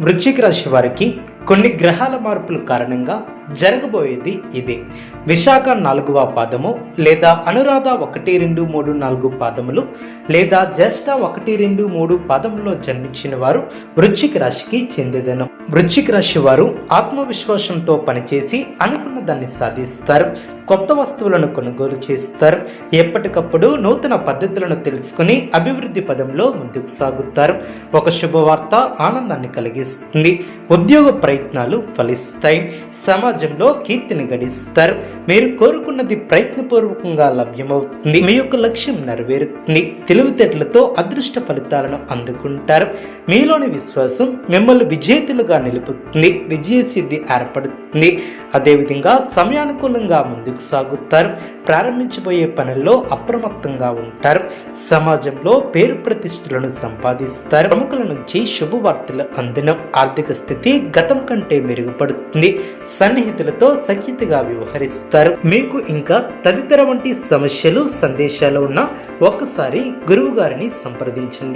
వృశ్చిక రాశి వారికి కొన్ని గ్రహాల మార్పుల కారణంగా జరగబోయేది ఇది. విశాఖ నాలుగవ పాదము లేదా అనురాధ ఒకటి రెండు మూడు నాలుగు పాదములు లేదా జ్యేష్ఠ ఒకటి రెండు మూడు పాదములో జన్మించిన వారు వృశ్చిక రాశికి చెందేదను. వృశ్చిక రాశి వారు ఆత్మవిశ్వాసంతో పనిచేసి అనుకున్న దాన్ని సాధిస్తారు. కొత్త వస్తువులను కొనుగోలు చేస్తారు. ఎప్పటికప్పుడు నూతన పద్ధతులను తెలుసుకుని అభివృద్ధి పదంలో ముందుకు సాగుతారు. ఒక శుభవార్త ఆనందాన్ని కలిగిస్తుంది. ఉద్యోగ ప్రయత్నాలు ఫలిస్తాయి. సమాజంలో కీర్తిని గడిస్తారు. మీరు కోరుకున్నది ప్రయత్నపూర్వకంగా లభ్యమవుతుంది. మీ యొక్క లక్ష్యం నెరవేరుతుంది. తెలివితేటలతో అదృష్ట ఫలితాలను అందుకుంటారు. మీలోని విశ్వాసం మిమ్మల్ని విజేతలుగా నిలుపుతుంది. విజయ సిద్ధి ఏర్పడుతుంది. అదేవిధంగా సమయానుకూలంగా ముందుకు సాగుతారు. ప్రారంభించబోయే పనుల్లో అప్రమత్తంగా ఉంటారు. సమాజంలో పేరు ప్రతిష్టలను సంపాదిస్తారు. ప్రముఖుల నుంచి శుభవార్తలు అందడం ఆర్థిక స్థితి గతం కంటే మెరుగుపడుతుంది. స్నేహితులతో సఖ్యతగా వ్యవహరిస్తారు. మీకు ఇంకా తదితర వంటి సమస్యలు సందేశాలు ఉన్న ఒక్కసారి గురువు గారిని సంప్రదించండి.